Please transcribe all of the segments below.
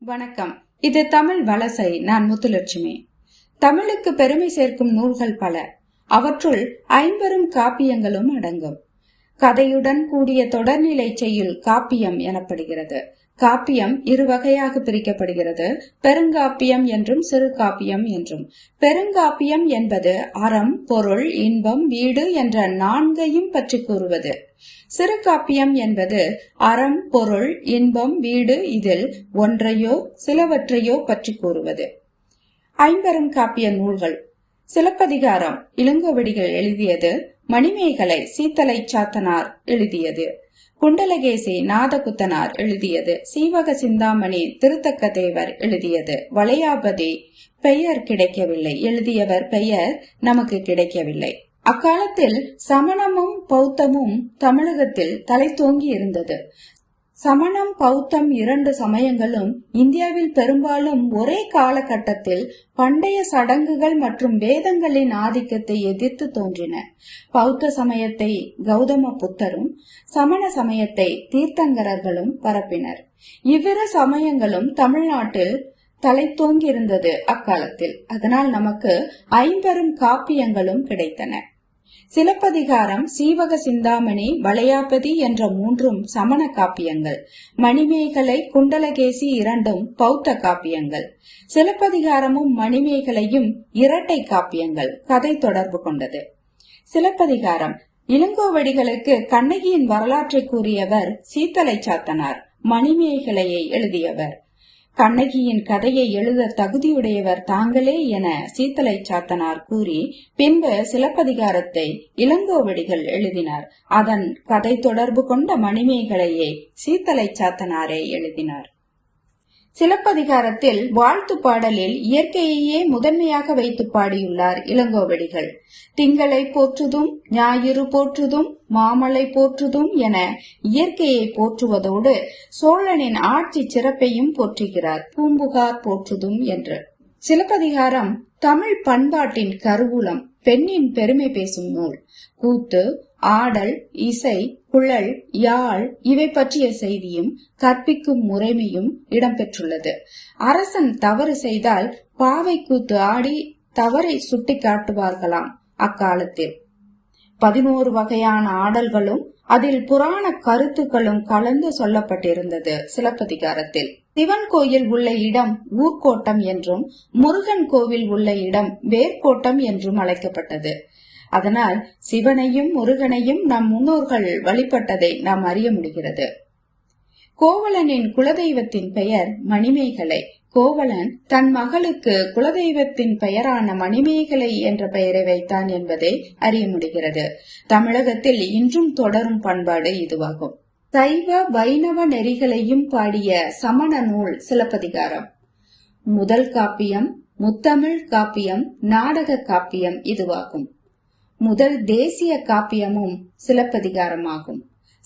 வணக்கம். இது தமிழ் வலசை நான் முத்துலட்சுமி. தமிழுக்கு பெருமை சேர்க்கும் நூல்கள் பல. அவற்றுள் ஐம்பெரும் காப்பியங்களும் அடங்கும். கதையுடன் கூடிய தொடர்நிலை செய்யுள் காப்பியம் எனப்படுகிறது. காப்பியம் இரு வகையாக பிரிக்கப்படுகிறது. பெருங்காப்பியம் என்றும் சிறு காப்பியம் என்றும். பெருங்காப்பியம் என்பது அறம் பொருள் இன்பம் வீடு என்ற நான்கையும் பற்றி கூறுவது. சிறுகாப்பியம் என்பது அறம் பொருள் இன்பம் வீடு இதில் ஒன்றையோ சிலவற்றையோ பற்றி கூறுவது. ஐம்பெரும் காப்பிய நூல்கள். சிலப்பதிகாரம். இளங்கோவடிகள் எழுதியது மணிமேகலை சீத்தலை சாத்தனார் எழுதியது. குண்டலகேசி நாதகுத்தனார் எழுதியது. சீவக சிந்தாமணி திருத்தக்க தேவர் எழுதியது. வளையாபதி பெயர் கிடைக்கவில்லை. எழுதியவர் பெயர் நமக்கு கிடைக்கவில்லை. அக்காலத்தில் சமணமும் பௌத்தமும் தமிழகத்தில் தலை தோங்கி இருந்தது சமணம் பௌத்தம் இரண்டு சமயங்களும் இந்தியாவில் பெரும்பாலும் ஒரே காலகட்டத்தில் பண்டைய சடங்குகள் மற்றும் வேதங்களின் ஆதிக்கத்தை எதிர்த்து தோன்றின. பௌத்த சமயத்தை கௌதம புத்தரும் சமண சமயத்தை தீர்த்தங்கரர்களும் பரப்பினர். இவ்விரு சமயங்களும் தமிழ்நாட்டில் தலை தோங்கியிருந்தது அக்காலத்தில். அதனால் நமக்கு ஐம்பெரும் காப்பியங்களும் கிடைத்தன. சிலப்பதிகாரம் சீவக சிந்தாமணி வளையாபதி என்ற மூன்றும் சமண காப்பியங்கள். மணிமேகலை குண்டலகேசி இரண்டும் பௌத்த காப்பியங்கள். சிலப்பதிகாரமும் மணிமேகலையும் இரட்டை காப்பியங்கள். கதை தொடர்பு கொண்டது. சிலப்பதிகாரம். இளங்கோவடிகளுக்கு கண்ணகியின் வரலாற்றை கூறியவர் சீத்தலை சாத்தனார் மணிமேகலையை எழுதியவர். கண்ணகியின் கதையை எழுத தகுதியுடையவர் தாங்களே என சீத்தலை சாத்தனார் கூறி பின்பு சிலப்பதிகாரத்தை இளங்கோவடிகள் எழுதினார். அதன் கதை தொடர்பு கொண்ட மணிமேகலையை சீத்தலை சாத்தனாரே எழுதினார். சிலப்பதிகாரத்தில் வாழ்த்து பாடலில் இயற்கையையே முதன்மையாக வைத்து பாடியுள்ளார் இளங்கோவடிகள். திங்களை போற்றுதும் ஞாயிறு போற்றுதும் மாமலை போற்றுதும் என இயற்கையை போற்றுவதோடு சோழனின் ஆட்சி சிறப்பையும் போற்றுகிறார். பூம்புகார் போற்றுதும் என்று. சிலப்பதிகாரம் தமிழ் பண்பாட்டின் கருவூலம் பெண்ணின் பெருமை பேசும் நூல். கூத்து ஆடல் இசை குழல் யாழ் இவை பற்றிய செய்தியும் கற்பிக்கும் முறைமையும் இடம்பெற்றுள்ளது. அரசன் தவறு செய்தால் பாவை கூத்து ஆடி தவறை சுட்டி காட்டுவார்களாம் அக்காலத்தில். பதினோரு வகையான ஆடல்களும் அதில் புராண கருத்துக்களும் கலந்து சொல்லப்பட்டிருந்தது சிலப்பதிகாரத்தில். சிவன் கோயில் உள்ள இடம் ஊர்கோட்டம் என்றும் முருகன் கோவில் உள்ள இடம் வேர்கோட்டம் என்றும் அழைக்கப்பட்டது. அதனால் சிவனையும் முருகனையும் நம் முன்னோர்கள் வழிபட்டதை நாம் அறிய முடிகிறது. கோவலனின் குலதெய்வத்தின் பெயர் மணிமேகலை. கோவலன் தன் மகளுக்கு குலதெய்வத்தின் பெயரான மணிமேகலை என்ற பெயரை வைத்தான் என்பதை அறிய முடிகிறது. தமிழகத்தில் இன்றும் தொடரும் பண்பாடு இதுவாகும். சைவ வைணவ நெறிகளையும் பாடிய சமண நூல் சிலப்பதிகாரம். முதல் காப்பியம் முத்தமிழ் காப்பியம் நாடக காப்பியம் இதுவாகும். முதல் தேசிய காப்பியமும் சிலப்பதிகாரமாகும்.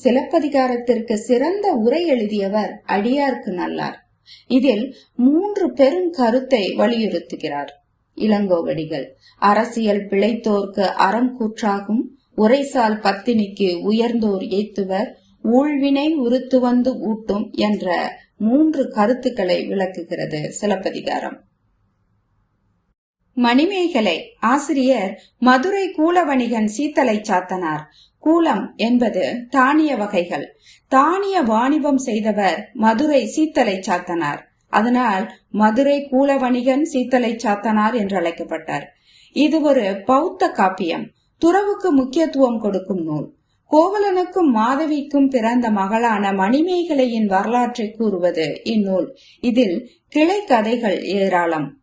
சிலப்பதிகாரத்திற்கு சிறந்த உரை எழுதியவர் அடியார்க்கு நல்லார். இதில் மூன்று பெரும் கருத்தை வலியுறுத்துகிறார். இளங்கோவடிகள் அரசியல் பிழைத்தோர்க்கு அறம் கூற்றாகும் உரைசால் பத்தினிக்கு உயர்ந்தோர் ஏத்துவர் ஊழ்வினை உறுத்து வந்து ஊட்டும் என்ற மூன்று கருத்துக்களை விளக்குகிறது சிலப்பதிகாரம். மணிமேகலை ஆசிரியர் மதுரை கூலவணிகன் சீத்தலை சாத்தனார். கூலம் என்பது தானிய வகைகள். தானிய வாணிபம் செய்தவர் மதுரை சீத்தலை சாத்தனார். அதனால் மதுரை கூலவணிகன் சீத்தலை சாத்தனார் என்று அழைக்கப்பட்டார். இது ஒரு பௌத்த காப்பியம். துறவுக்கு முக்கியத்துவம் கொடுக்கும் நூல். கோவலனுக்கும் மாதவிக்கும் பிறந்த மகளான மணிமேகலையின் வரலாற்றை கூறுவது இந்நூல். இதில் கிளை கதைகள் ஏராளம்.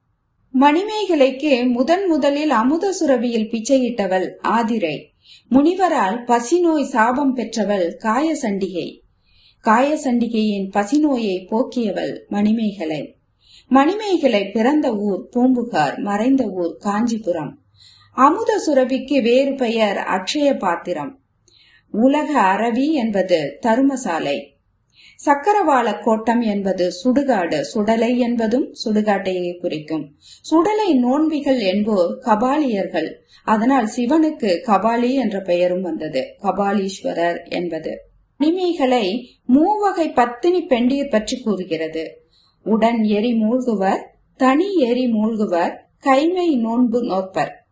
மணிமேகலைக்கு முதன் முதலில் அமுத சுரபியில் பிச்சையிட்டவள் ஆதிரை. முனிவரால் பசிநோய் சாபம் பெற்றவள் காயசண்டிகை. காயசண்டிகையின் பசிநோயை போக்கியவள் மணிமேகலை. மணிமேகலை பிறந்த ஊர் பூம்புகார் மறைந்த ஊர் காஞ்சிபுரம். அமுத சுரபிக்கு வேறு பெயர் அட்சய பாத்திரம் உலக அரவி என்பது தருமசாலை. சக்கரவாள கோட்டம் என்பது சுடுகாடு சுடலை என்பதும் சுடுகாட்டையே குறிக்கும். சுடலை நோன்பிகள் என்போர் கபாலியர்கள். அதனால் சிவனுக்கு கபாலி என்ற பெயரும் வந்தது. கபாலீஸ்வரர் என்பது. மணிமேகலை மூவகை பத்தினி பெண்டீர் பற்றி கூறுகிறது. உடன் எரி மூழ்குவர் தனி எரி மூழ்குவர் கைமை நோன்பு நோற்பர்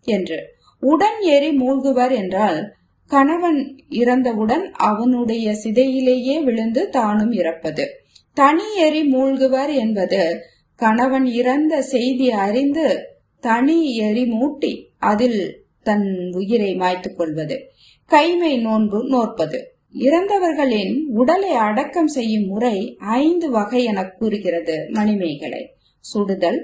என்று. உடன் எரி மூழ்குவர் என்றால் கணவன் இறந்தவுடன் அவனுடைய சிதையிலேயே விழுந்து தானும் இறப்பது. தனி எரி மூழ்குவர் என்பது கணவன் இறந்த செய்தி அறிந்து தனி எரி மூட்டி அதில் தன் உயிரை மாய்த்துக் கொள்வது. கைமை நோன்பு நோற்பது. இறந்தவர்களின் உடலை அடக்கம் செய்யும் முறை ஐந்து வகை என கூறுகிறது மணிமேகலை. சுடுதல்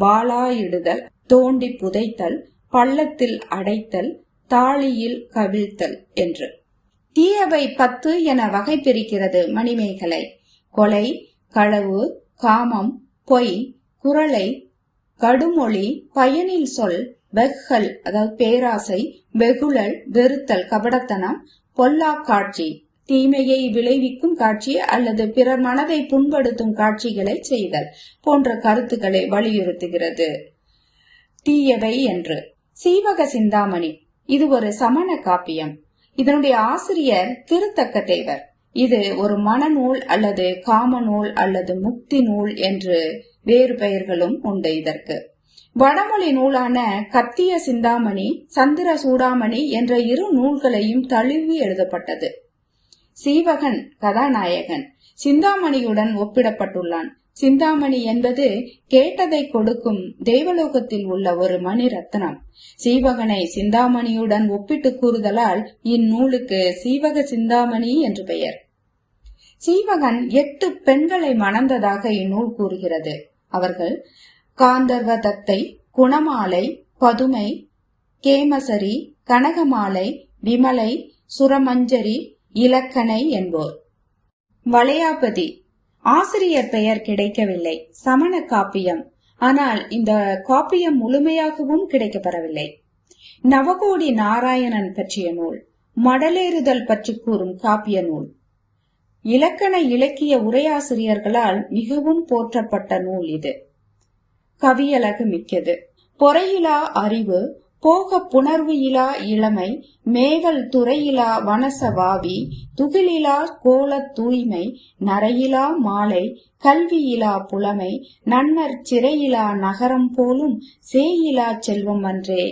பாலாயிடுதல் தோண்டி புதைத்தல் பள்ளத்தில் அடைத்தல் தாளியில் கவிழ்த்தல் என்று. தீயவை பத்து என வகை பிரிக்கிறது மணிமேகலை. கொலை களவு காமம் பொய் குரலை கடுமொழி பயனில் சொல் வெஹ்கல் அதாவது பேராசை வெகுழல் வெறுத்தல் கபடத்தனம் பொல்லா காட்சி தீமையை விளைவிக்கும் காட்சி அல்லது பிறர் மனதை புண்படுத்தும் காட்சிகளை செய்தல் போன்ற கருத்துக்களை வலியுறுத்துகிறது. தீயவை என்று. சீவக சிந்தாமணி. இது ஒரு சமண காப்பியம். இதனுடைய ஆசிரியர் திருத்தக்க தேவர். இது ஒரு மனநூல் அல்லது காம நூல் அல்லது முக்தி நூல் என்று வேறு பெயர்களும் உண்டு இதற்கு. வடமொழி நூலான கத்திய சிந்தாமணி சந்திர சூடாமணி என்ற இரு நூல்களையும் தழுவி எழுதப்பட்டது. சீவகன் கதாநாயகன். சிந்தாமணியுடன் ஒப்பிடப்பட்டுள்ளான். சிந்தாமணி என்பது கேட்டதை கொடுக்கும் தேவலோகத்தில் உள்ள ஒரு மணி ரத்னம். சீவகனை சிந்தாமணியுடன் ஒப்பிட்டு கூறுதலால் இந்நூலுக்கு சீவக சிந்தாமணி என்று பெயர். சீவகன் எட்டு பெண்களை மணந்ததாக இந்நூல் கூறுகிறது. அவர்கள் காந்தர்வ தத்தை குணமாலை பதுமை கேமசரி கனகமாலை விமலை சுரமஞ்சரி இலக்கணை என்போர். வளையாபதி ஆசிரியர் பெயர் கிடைக்கவில்லை. சமண காப்பியம். ஆனால் இந்த காப்பியம் முழுமையாகவும் கிடைக்கப்பெறவில்லை. நவகோடி நாராயணன் பற்றிய நூல் மடலேறுதல் பற்றி கூறும் காப்பிய நூல். இலக்கண இலக்கிய உரையாசிரியர்களால் மிகவும் போற்றப்பட்ட நூல் இது. கவியலகு மிக்கது. பொறையிலா அறிவு போக புணர்வு இலா இளமை மேகல் துறையிலா வனசவாவி துகிலிலா கோலத் தூய்மை நரையிலா மாலை கல்வியிலா புலமை நன்னர் சிறையிலா நகரம் போலும் சேயிலா செல்வம் அன்றே.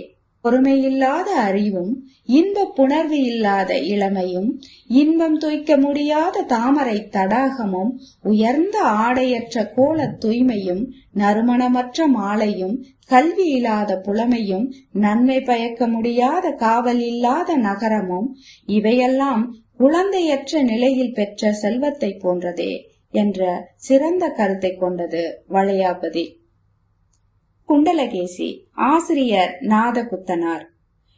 பொறுமையில்லாத அறிவும் இன்ப புணர்வு இல்லாத இளமையும் இன்பம் துய்க்க முடியாத தாமரை தடாகமும் உயர்ந்த ஆடையற்ற கோலத் தூய்மையும் நறுமணமற்ற மாலையும் கல்வி இல்லாத புலமையும் நன்மை பயக்க முடியாத காவல் இல்லாத நகரமும் இவையெல்லாம் குழந்தையற்ற நிலையில் பெற்ற செல்வத்தை போன்றதே என்ற சிறந்த கருத்தை கொண்டது வளையாபதி. குண்டலகேசி ஆசிரியர் நாதகுத்தனார்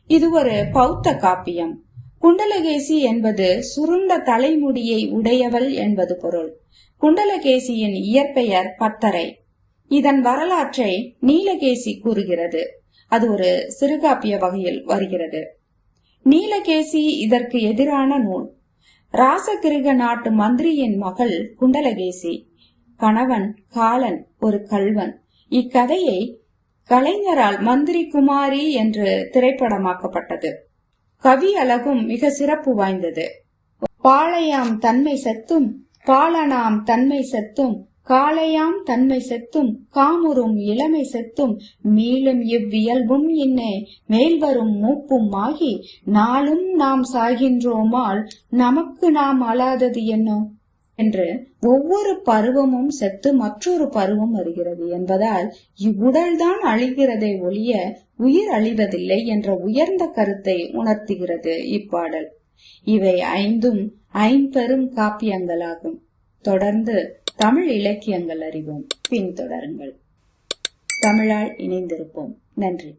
இது ஒரு பௌத்த காப்பியம். குண்டலகேசி என்பது சுருண்ட தலைமுடியை உடையவள் என்பது பொருள். குண்டலகேசியின் இயற்பெயர் பத்தரை. இதன் வரலாற்றை நீலகேசி கூறுகிறது. அது ஒரு சிறுகாப்பிய வகையில் வருகிறது. நீலகேசி இதற்கு எதிரான நூல். ராசகிருக நாட்டு மந்திரியின் மகள் குண்டலகேசி. கணவன் காலன் ஒரு கல்வன் இக்கதையை கலைஞரால் மந்திரி குமாரி என்று திரைப்படமாக்கப்பட்டது. கவி அழகும் மிக சிறப்பு வாய்ந்தது. பாளையாம் தன்மை செத்தும் பாலனாம் தன்மை செத்தும் காளையாம் தன்மை செத்தும் காமுறும் இளமை செத்தும் மீளும் இவ்வியல்பும் இன்னே மேல்வரும் மூப்பும் ஆகி நாளும் நாம் சாகின்றோமால் நமக்கு நாம் அழாதது என்னோ? என்று ஒவ்வொரு பருவமும் செத்து மற்றொரு பருவம் வருகிறது என்பதால் இவ்வுடல்தான் அழிகிறதை ஒழிய உயிர் அழிவதில்லை என்ற உயர்ந்த கருத்தை உணர்த்துகிறது இப்பாடல். இவை ஐந்தும் ஐம்பெரும் காப்பியங்களாகும். தொடர்ந்து தமிழ் இலக்கியங்கள் அறிவோம். பின்தொடருங்கள். தமிழால் இணைந்திருப்போம். நன்றி.